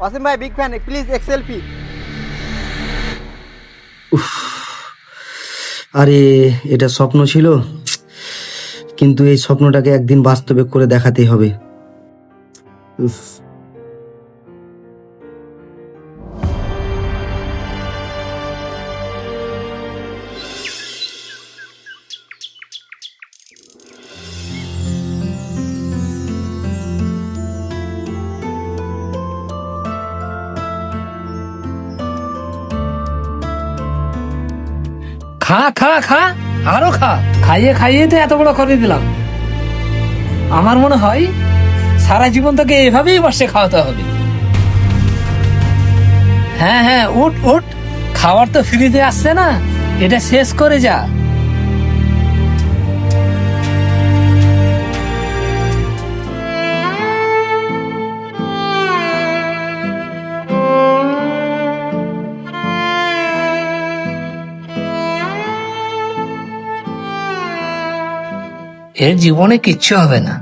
ওয়াসিম ভাই big fan please এক selfie আরে, এটা স্বপ্ন ছিল, কিন্তু এই স্বপ্নটাকে একদিন বাস্তবে করে দেখাতেই হবে। উফ। খা খা খা, আরও খা। খাইয়ে খাইয়ে তো এত বড় করে দিলাম। আমার মনে হয় সারা জীবন তোকে এভাবেই বসে খাওয়াতে হবে। হ্যাঁ হ্যাঁ উঠ উঠ। খাবার তো ফ্রিতে আসছে না। এটা শেষ করে যা। এর জীবনে কিচ্ছু হবে না।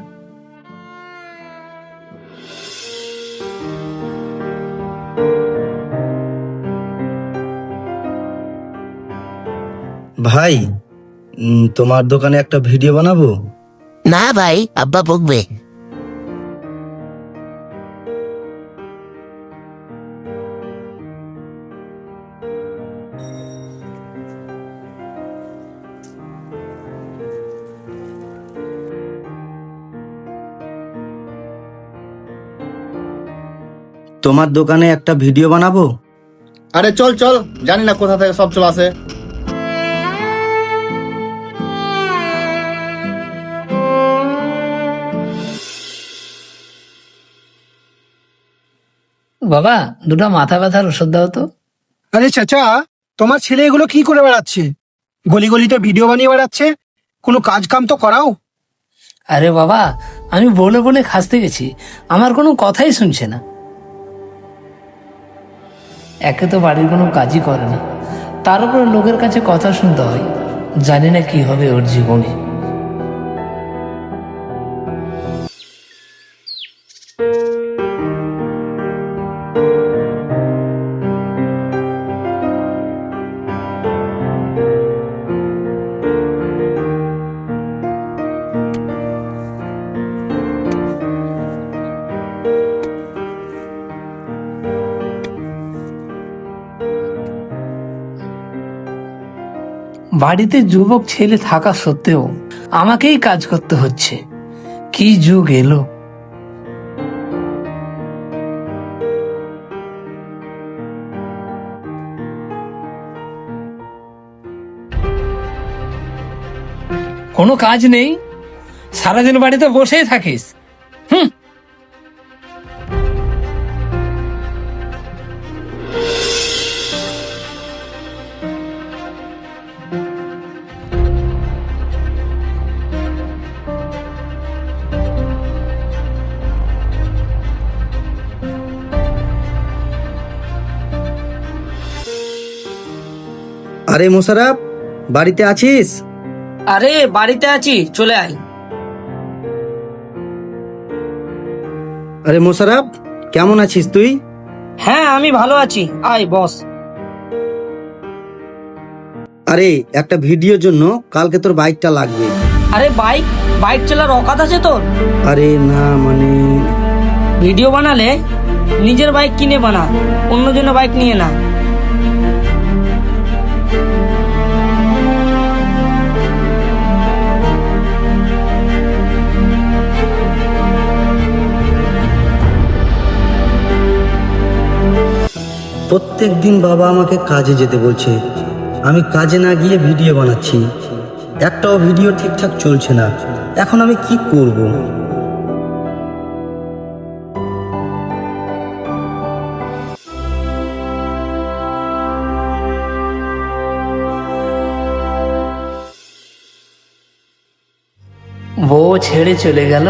ভাই উম, তোমার দোকানে একটা ভিডিও বানাবো? না ভাই আব্বা বকবে। তোমার দোকানে একটা ভিডিও বানাবো? আরে চল চল। জানি না কোথা থেকে সব চলে আসে। বাবা দুটো মাথা ব্যথার ওষুধ দাও তো। আরে চাচা তোমার ছেলে এগুলো কি করে বেড়াচ্ছে? গলি গলিতে ভিডিও বানিয়ে বেড়াচ্ছে? কোনো কাজ কাম তো করাও? আরে বাবা আমি বলে বলে খাসতে গেছি। আমার কোনো কথাই শুনছে না। একে তো বাড়ির কোনো কাজই করে না। তার উপর লোকের কাছে কথা শুনতে হয়। জানি না কি হবে ওর জীবনে। বাড়িতে যুবক ছেলে থাকা সত্ত্বেও আমাকেই কাজ করতে হচ্ছে। কি যুগ এলো। কোনো কাজ নেই? সারাদিন বাড়িতে বসেই থাকিস। আরে মোশারফ বাড়িতে আছিস? আরে বাড়িতে আছি চলে আয়। আরে মোশারফ কেমন আছিস তুই? হ্যাঁ আমি ভালো আছি। আয় বস। আরে একটা ভিডিওর জন্য কালকে তোর বাইকটা লাগবে। আরে বাইক? বাইক চালার অকাত আছে তোর? আরে না মানে ভিডিও বানালে নিজের বাইক কিনে বানা অন্য জন্য বাইক নিয়ে না। প্রত্যেক দিন বাবা আমাকে কাজে যেতে বলছে। আমি কাজে না গিয়ে ভিডিও বানাচ্ছি। একটাও ভিডিও ঠিকঠাক চলছে না। এখন আমি কি করব? বউ ছেড়ে চলে গেল।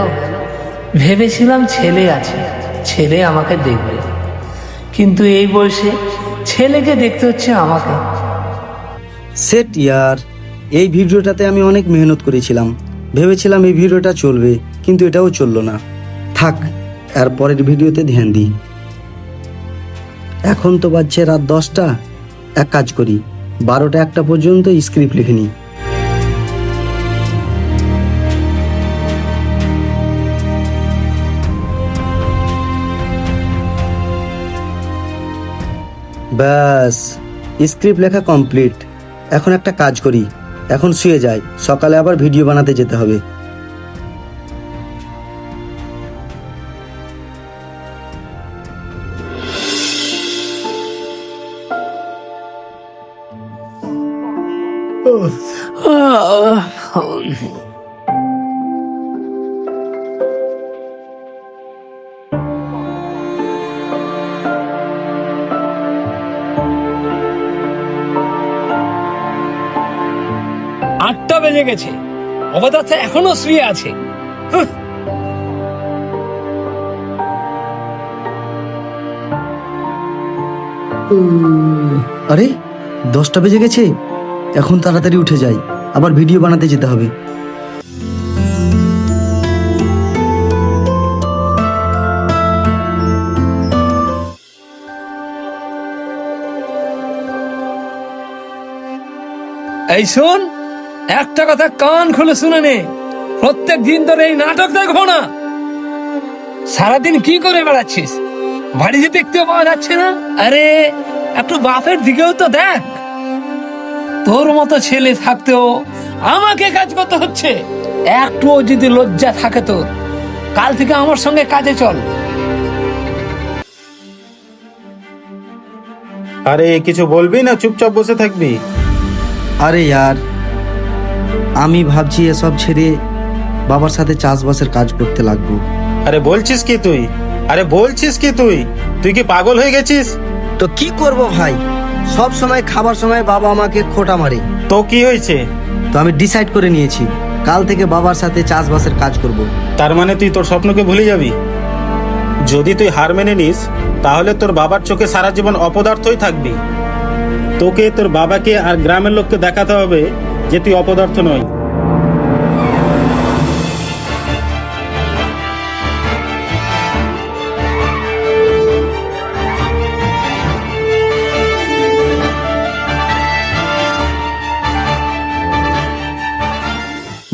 ভেবেছিলাম ছেলে আছে। ছেলে আমাকে দেখবে। কিন্তু এই বয়সে ছেলেকে দেখতে হচ্ছে আমাকে। সেট ইয়ার, এই ভিডিওটাতে আমি অনেক মেহনত করেছিলাম। ভেবেছিলাম এই ভিডিওটা চলবে, কিন্তু এটাও চলল না। থাক, আর পরের ভিডিওতে ধ্যান দিই। এখন তো বাজছে রাত দশটা। এক কাজ করি, বারোটা একটা পর্যন্ত স্ক্রিপ্ট লিখে নিই। ব্যাস, স্ক্রিপ্ট লেখা কমপ্লিট। এখন একটা কাজ করি, এখন শুয়ে যাই, সকালে আবার ভিডিও বানাতে যেতে হবে। বেজে গেছে অবদার্থ এখনও শুয়ে আছে। আরে দশটা বেজে গেছে? এখন তাড়াতাড়ি উঠে যাই। আবার ভিডিও বানাতে যেতে হবে। এই শোন একটা কথা কান খুলে শুনে নে। প্রত্যেক দিন তোর এই নাটক দেখব না। সারাদিন কি করে বেড়াচ্ছিস? বাড়িতে দেখতে পাওয়া যাচ্ছে না। আরে একটু বাপের দিকেও তো দেখ। তোর মতো ছেলে থাকতেও আমাকে কাজ করতে হচ্ছে। একটুও যদি লজ্জা থাকে তোর কাল থেকে আমার সঙ্গে কাজে চল। আরে কিছু বলবি না? চুপচাপ বসে থাকবি। আরে ইয়ার। আমি ভাবছি এসব ছেড়ে বাবার সাথে চাষবাসের কাজ করতে লাগবো। আরে বলছিস কি তুই? আরে বলছিস কি তুই? তুই কি পাগল হয়ে গেছিস? তো কি করব ভাই? সব সময় খাবার সময় বাবা আমাকে খোটা মারে। তো কি হয়েছে? তো আমি ডিসাইড করে নিয়েছি কাল থেকে বাবার সাথে চাষবাসের কাজ করব। তার মানে তুই তোর স্বপ্নকে ভুলে যাবি? যদি তুই হার মেনে নিস তাহলে তোর বাবার চোখে সারা জীবন অপদার্থই থাকবি। তোকে তোর বাবাকে আর গ্রামের লোককে দেখাতে হবে যে তুই অপদার্থ নয়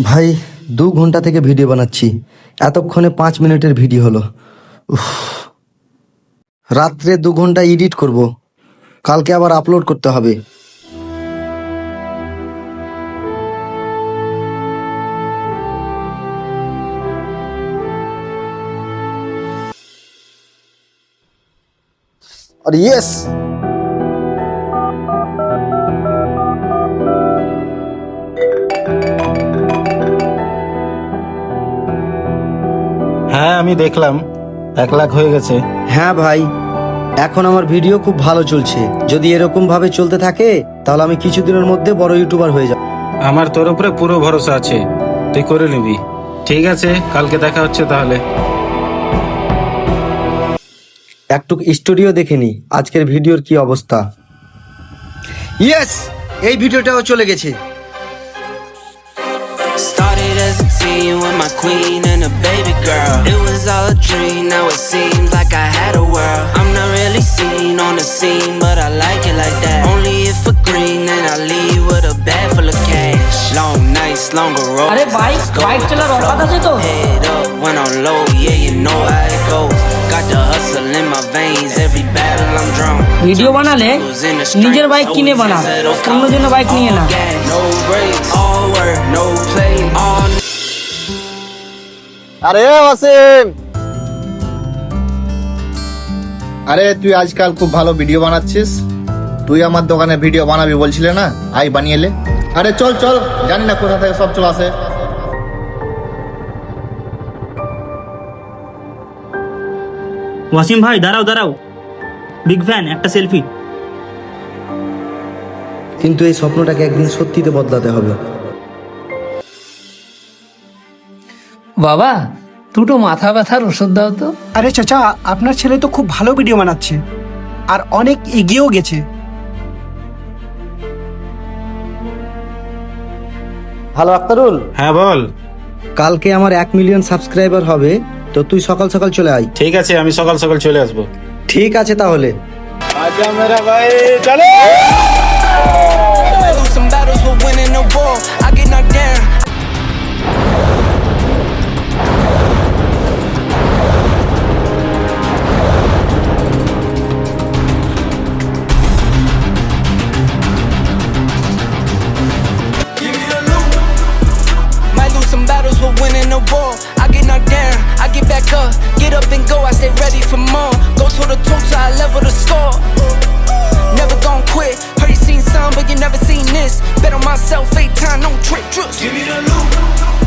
ভাই, দু ঘণ্টা থেকে ভিডিও বানাচ্ছি। এতক্ষণে পাঁচ মিনিটের ভিডিও হলো। রাত্রে দু ঘণ্টা এডিট করব। কালকে আবার আপলোড করতে হবে। আর ইয়েস হ্যাঁ আমি দেখলাম। এক লাখ হয়ে গেছে। হ্যাঁ ভাই এখন আমার ভিডিও খুব ভালো চলছে। যদি এরকম ভাবে চলতে থাকে তাহলে আমি কিছুদিনের মধ্যে বড় ইউটিউবার হয়ে যাব। আমার তোর উপরে পুরো ভরসা আছে। তুই করে নিবি। ঠিক আছে কালকে দেখা হচ্ছে তাহলে। একটু স্টুডিও দেখে নি আজকের ভিডিওর কি অবস্থা ইয়েস এই ভিডিওটাও চলে গেছে Started as a teen with my queen and a baby girl. It was all a dream, now it seems like I had a world. I'm not really seen on the scene, but I like it like that. Only if for green, then I leave with a bag full of cash. Long nights, longer roads. Head up when I'm low, yeah, you know how it goes. Got the hustle in my veins, every battle I'm drawn. Video বানালে নিজের bike কিনে বানা অন্যজনের bike নিয়ে না আরে ওয়াসিম। আরে তুই আজকাল খুব ভালো ভিডিও বানাচ্ছিস। তুই আমার দোকানে ভিডিও বানাবি বলছিলে না? আই বানিয়ে লে আরে চল চল জানি না কোথা থেকে সব চলে আসে। ওয়াসিম ভাই দাঁড়াও দাঁড়াও। বিগ ফ্যান একটা সেলফি কিন্তু এই স্বপ্নটাকে একদিন সত্যিতে বদলাতে হবে। বাবা দুটো মাথা ব্যথার ওষুধ দাও তো। আরে চাচা আপনার ছেলে তো খুব ভালো ভিডিও বানাচ্ছে। আর অনেক এগিয়েও গেছে। হ্যালো আক্তারুল? হ্যাঁ বল। কালকে আমার এক মিলিয়ন সাবস্ক্রাইবার হবে। তো তুই সকাল সকাল চলে আয়। ঠিক আছে আমি সকাল সকাল চলে আসব। ঠিক আছে তাহলে। আজা মেরা ভাই চলো up, and go. I stay ready for more. Go to the toe I level the score. Never gon' quit. Heard you seen some, but you never seen this. Bet on myself, eight time, no trick, trust. Give me the loot.